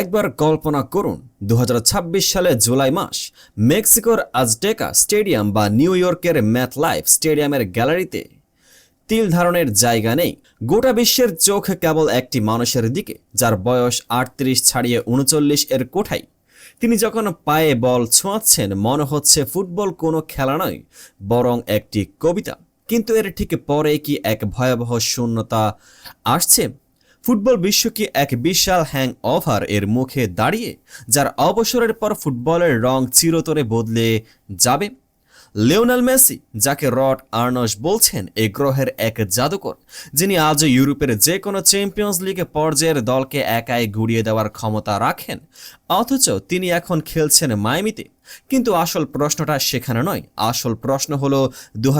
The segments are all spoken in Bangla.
একবার কল্পনা করুন দু সালে জুলাই মাস, মেক্সিকোর আজটেকা স্টেডিয়াম বা নিউ ইয়র্কের ম্যাথ লাইফ স্টেডিয়ামের গ্যালারিতে। তিল ধারণের জায়গা নেই, গোটা বিশ্বের চোখ কেবল একটি মানুষের দিকে, যার বয়স আটত্রিশ ছাড়িয়ে উনচল্লিশ এর কোঠায় তিনি যখন পায়ে বল ছোঁয়াচ্ছেন, মনে হচ্ছে ফুটবল কোনো খেলা নয়, বরং একটি কবিতা। কিন্তু এর ঠিক পরে কি এক ভয়াবহ শূন্যতা আসছে? ফুটবল বিশ্ব কি এক বিশাল হ্যাং ওভার এর মুখে দাঁড়িয়ে, যার অবসরের পর ফুটবলের রং চিরতরে বদলে যাবে। লিওনাল মেসি, যাকে রড আর্নস বলছেন এই গ্রহের এক জাদুকর, যিনি আজ ইউরোপের যে কোনো চ্যাম্পিয়ন্স লিগে পর্যায়ের দলকে একাই গুড়িয়ে দেওয়ার ক্ষমতা রাখেন। অথচ তিনি এখন খেলছেন মায়ামিতে। কিন্তু আসল প্রশ্নটা সেখানে নয়। আসল প্রশ্ন হলো দু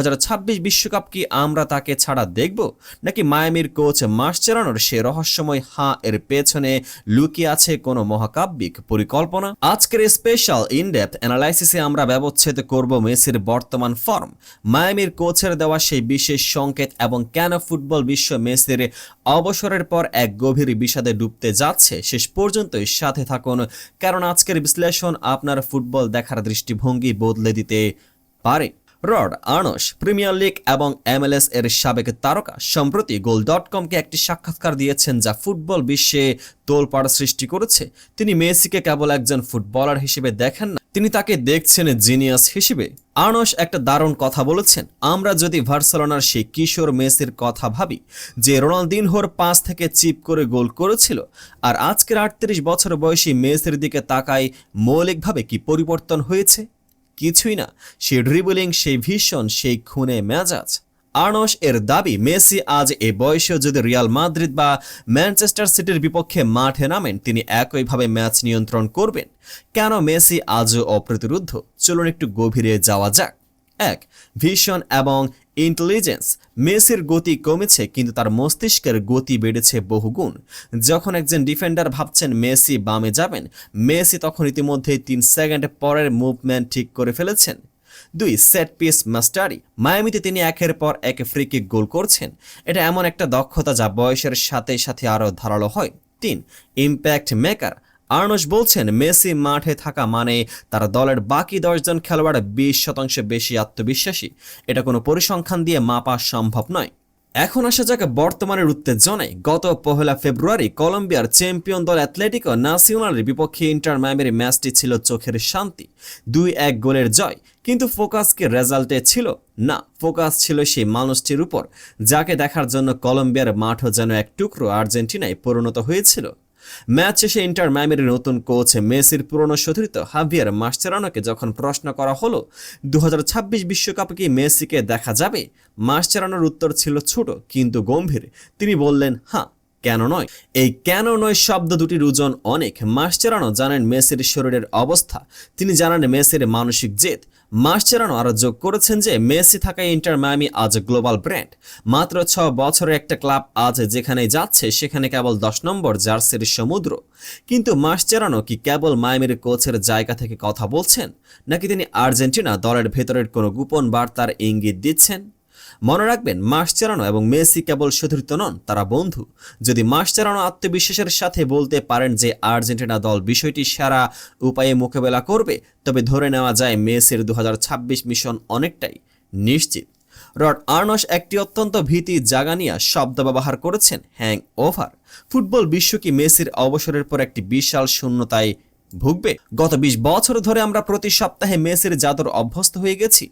বিশ্বকাপ কি আমরা তাকে ছাড়া দেখব? নাকি মায়ামির কোচ মাসচেরানোর সে রহস্যময় হাঁ এর পেছনে লুকিয়ে আছে কোনো মহাকাব্যিক পরিকল্পনা? আজকের স্পেশাল ইনডেপথ অ্যানালাইসিসে আমরা ব্যবচ্ছেদ করব মেসির বর্তমান ফর্ম মায়ামির কোচের দেওয়া সেই বিশেষ সংকেত এবং কেন ফুটবল বিশ্ব মেসির অবসরের পর এক গভীর বিষাদে ডুবতে যাচ্ছে। শেষ পর্যন্তই সাথে থাকুন কারণ আজকের বিশ্লেষণ আপনার ফুটবল দেখার দৃষ্টিভঙ্গি বদলে দিতে পারে। রড আনস প্রিমিয়ার লিগ এবং এমএলএস এর সাবেক তারকা সম্প্রতি গোল ডট কমকে একটি সাক্ষাৎকার দিয়েছেন যা ফুটবল বিশ্বে তোলপাড় সৃষ্টি করেছে। তিনি মেসিকে কেবল একজন ফুটবলার হিসেবে দেখেন না তিনি তাকে দেখছেন জিনিয়াস হিসেবে। আর্নস একটা দারুণ কথা বলেছেন। আমরা যদি ভার্সেলোনার সেই কিশোর মেসির কথা ভাবি, যে রোনালদিনহোর পাঁচ থেকে চিপ করে গোল করেছিল, আর আজকের আটত্রিশ বছর বয়সী মেসির দিকে তাকাই মৌলিকভাবে কি পরিবর্তন হয়েছে? কিছুই না। সেই ড্রিবলিং সেই ভীষণ, সেই খুনে মেজাজ। আর্নস এর দাবি, মেসি আজ এ বয়সেও যদি রিয়াল মাদ্রিদ বা ম্যানচেস্টার সিটির বিপক্ষে মাঠে নামেন, তিনি একইভাবে ম্যাচ নিয়ন্ত্রণ করবেন। কেন মেসি আজও অপ্রতিরুদ্ধ? চলুন একটু গভীরে যাওয়া যাক। এক, ভিশন এবং ইন্টেলিজেন্স। মেসির গতি কমেছে, কিন্তু তার মস্তিষ্কের গতি বেড়েছে বহুগুণ। যখন একজন ডিফেন্ডার ভাবছেন মেসি বামে যাবেন, মেসি তখন ইতিমধ্যেই তিন সেকেন্ড পরের মুভমেন্ট ঠিক করে ফেলেছেন। দুই সেট পিস মাস্টারি মায়ামিতে তিনি একের পর এক ফ্রি কিক গোল করছেন। এটা এমন একটা দক্ষতা যা বয়সের সাথে সাথে আরও ধারালো হয়। তিন ইম্প্যাক্ট মেকার আর্নস বলছেন, মেসি মাঠে থাকা মানে তার দলের বাকি দশজন খেলোয়াড় বিশ শতাংশ বেশি আত্মবিশ্বাসী। এটা কোনো পরিসংখ্যান দিয়ে মাপা সম্ভব নয়। এখন আসা যাক বর্তমানের উত্তেজনায়। গত পহেলা ফেব্রুয়ারি কলম্বিয়ার চ্যাম্পিয়ন দল অ্যাথলেটিকো ন্যাশনালের বিপক্ষে ইন্টার ম্যামের ম্যাচটি ছিল চোখের শান্তি দুই এক গোলের জয়। কিন্তু ফোকাসকে রেজাল্টে ছিল? না, ফোকাস ছিল সেই মানুষটির উপর, যাকে দেখার জন্য কলম্বিয়ার মাঠও যেন এক টুকরো আর্জেন্টিনায় পরিণত হয়েছিল। ম্যাচ শেষে ইন্টার মায়ামির নতুন কোচ মেসির পুরনো সতীর্থ হাভিয়ার মাস্টেরানোকে যখন প্রশ্ন করা হলো দু বিশ্বকাপে কি মেসিকে দেখা যাবে? মাস্টেরানোর উত্তর ছিল ছোট কিন্তু গম্ভীর। তিনি বললেন হ্যাঁ কেন নয়? এই কেন নয় শব্দ দুটির ওজন অনেক। মাস্টেরানো জানেন মেসির শরীরের অবস্থা। তিনি জানেন মেসির মানসিক জেদ। মাস্টেরানো আরও যোগ করেছেন যে মেসি থাকা ইন্টার মায়ামি আজ গ্লোবাল ব্র্যান্ড। মাত্র ছ বছরের একটা ক্লাব আজ যেখানে যাচ্ছে, সেখানে কেবল দশ নম্বর জার্সির সমুদ্র। কিন্তু মার্চেরানো কি কেবল মায়ামির কোচের জায়গা থেকে কথা বলছেন, নাকি তিনি আর্জেন্টিনা দলের ভেতরের কোনো গোপন বার্তার ইঙ্গিত দিচ্ছেন? মনে রাখবেন মাসচারানো এবং মেসি কেবল সতীর্থ নন, তারা বন্ধু। যদি মাসচারানো আত্মবিশ্বাসের সাথে বলতে পারেন যে আর্জেন্টিনা দল বিষয়টি সারা উপায়ে মোকাবেলা করবে, তবে ধরে নেওয়া যায় মেসির দু হাজার ছাব্বিশ মিশন অনেকটাই নিশ্চিত। রড আর্নস একটি অত্যন্ত ভীতি জাগানিয়া শব্দ ব্যবহার করেছেন হ্যাং ওভার। ফুটবল বিশ্ব কি মেসির অবসরের পর একটি বিশাল শূন্যতায় ভুগবে? গত বিশ বছর ধরে আমরা প্রতি সপ্তাহে মেসির জাদুর অভ্যস্ত হয়ে গেছি।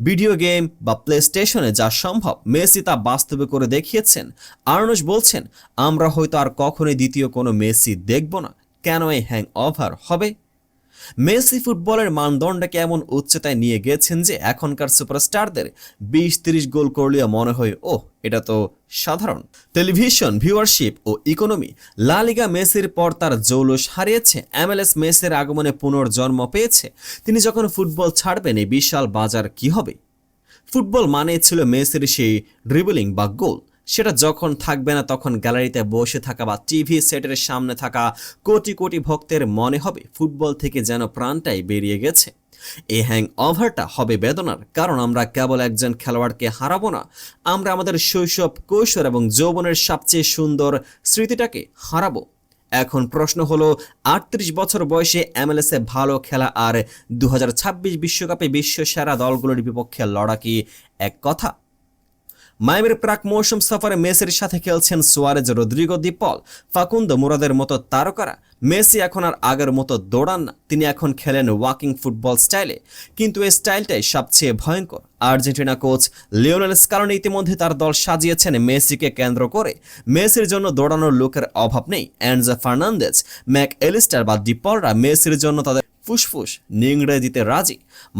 ভিডিও গেম বা প্লে স্টেশনে যা সম্ভব। মেসি তা বাস্তবে করে দেখিয়েছেন। আর্নস বলছেন, আমরা হয়তো আর কখনোই দ্বিতীয় কোনো মেসি দেখব না। কেন এই হ্যাং ওভার হবে? মেসি ফুটবলের মানদণ্ডকে এমন উচ্চতায় নিয়ে গেছেন যে এখনকার সুপারস্টারদের বিশ তিরিশ গোল করলেও মনে হয় ও এটা তো সাধারণ। টেলিভিশন, ভিউয়ারশিপ ও ইকোনমি, লা লিগা মেসির পর তার জৌলস হারিয়েছে এমএলএস মেসির আগমনে পুনর্জন্ম পেয়েছে। তিনি যখন ফুটবল ছাড়বেন, এই বিশাল বাজার কি হবে? ফুটবল মানে ছিল মেসির সেই ড্রিবলিং বা গোল। সেটা যখন থাকবে না, তখন গ্যালারিতে বসে থাকা বা টিভি সেটের সামনে থাকা কোটি কোটি ভক্তের মনে হবে ফুটবল থেকে যেন প্রাণটাই বেরিয়ে গেছে। এই হ্যাং ওভারটা হবে বেদনার, কারণ আমরা কেবল একজন খেলোয়াড়কে হারাবো না, আমরা আমাদের শৈশব, কৈশোর এবং যৌবনের সবচেয়ে সুন্দর স্মৃতিটাকে হারাবো। এখন প্রশ্ন হলো, আটত্রিশ বছর বয়সে এমএলএস ভালো খেলা আর দু বিশ্বকাপে বিশ্ব সেরা দলগুলোর বিপক্ষে লড়া কি এক কথা? মায়ামির প্রাক মৌসুম সফরে মেসির সাথে খেলছেন Suarez Rodrigo De Paul Facundo মুরাদের মতো তারকারা। মেসি এখন আর আগের মতো দৌড়ান না। তিনি এখন খেলেন ওয়াকিং ফুটবল স্টাইলে। কিন্তু এই স্টাইলটাই সবচেয়ে ভয়ঙ্কর। আর্জেন্টিনা কোচ লিওনেল স্কালনি ইতিমধ্যে তার দল সাজিয়েছেন মেসিকে কেন্দ্র করে। মেসির জন্য দৌড়ানোর লোকের অভাব নেই। অ্যান্ডজা ফার্নান্দেজ ম্যাক এলিস্টার বা ডিপলরা মেসির জন্য তাদের ফুসফুস নিংড়ে দিতে রাজি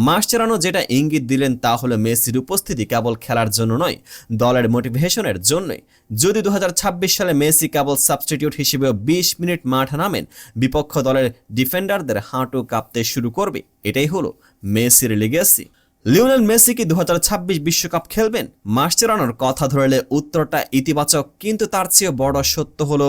মাসচেরানো যেটা ইঙ্গিত দিলেন তা হলো মেসির উপস্থিতি কেবল খেলার জন্য নয়, দলের মোটিভেশনের জন্যই। যদি দু হাজার ছাব্বিশ সালে মেসি কেবল সাবস্টিটিউট হিসেবেও বিশ মিনিট মাঠ নামেন, বিপক্ষ দলের ডিফেন্ডারদের হাঁটু কাঁপতে শুরু করবে। এটাই হলো মেসির লিগেসি লিওনেল মেসি কি দু বিশ্বকাপ খেলবেন? মাস্টেরানোর কথা ধরলে উত্তরটা ইতিবাচক, কিন্তু তার চেয়ে বড় সত্য হলো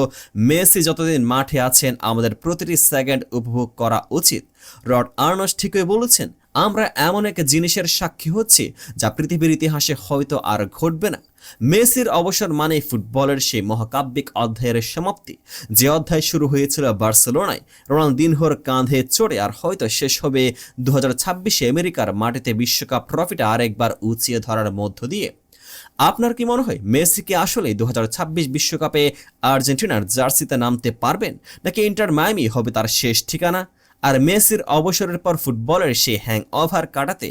মেসি যতদিন মাঠে আছেন, আমাদের প্রতিটি সেকেন্ড উপভোগ করা উচিত। রড আর্নস ঠিকই বলেছেন আমরা এমন এক জিনিসের সাক্ষী হচ্ছি যা পৃথিবীর ইতিহাসে হয়তো আর ঘটবে না। মেসির অবসর মানে ফুটবলের সেই মহাকাব্যিক অধ্যায়ের সমাপ্তি। যে অধ্যায় শুরু হয়েছিল বার্সেলোনায়, রোনালদিনহোর কাঁধে চড়ে আর হয়তো শেষ হবে দু আমেরিকার মাটিতে বিশ্বকাপ ট্রফিটা আরেকবার উঁচিয়ে ধরার মধ্য দিয়ে। আপনার কি মনে হয় মেসিকে আসলে দু বিশ্বকাপে আর্জেন্টিনার জার্সিতে নামতে পারবেন, নাকি ইন্টার মায়ামি হবে তার শেষ ঠিকানা? আর মেসির অবসরের পর ফুটবলের সেই হ্যাং ওভার কাটাতে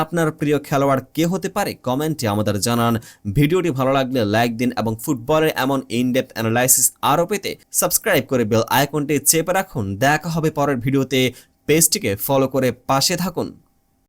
আপনার প্রিয় খেলোয়াড় কে হতে পারে কমেন্টে আমাদের জানান। ভিডিওটি ভালো লাগলে লাইক দিন এবং ফুটবলের এমন ইনডেপথ অ্যানালাইসিস আরও পেতে সাবস্ক্রাইব করে বেল আইকনটি চেপে রাখুন। দেখা হবে পরের ভিডিওতে। পেজটিকে ফলো করে পাশে থাকুন।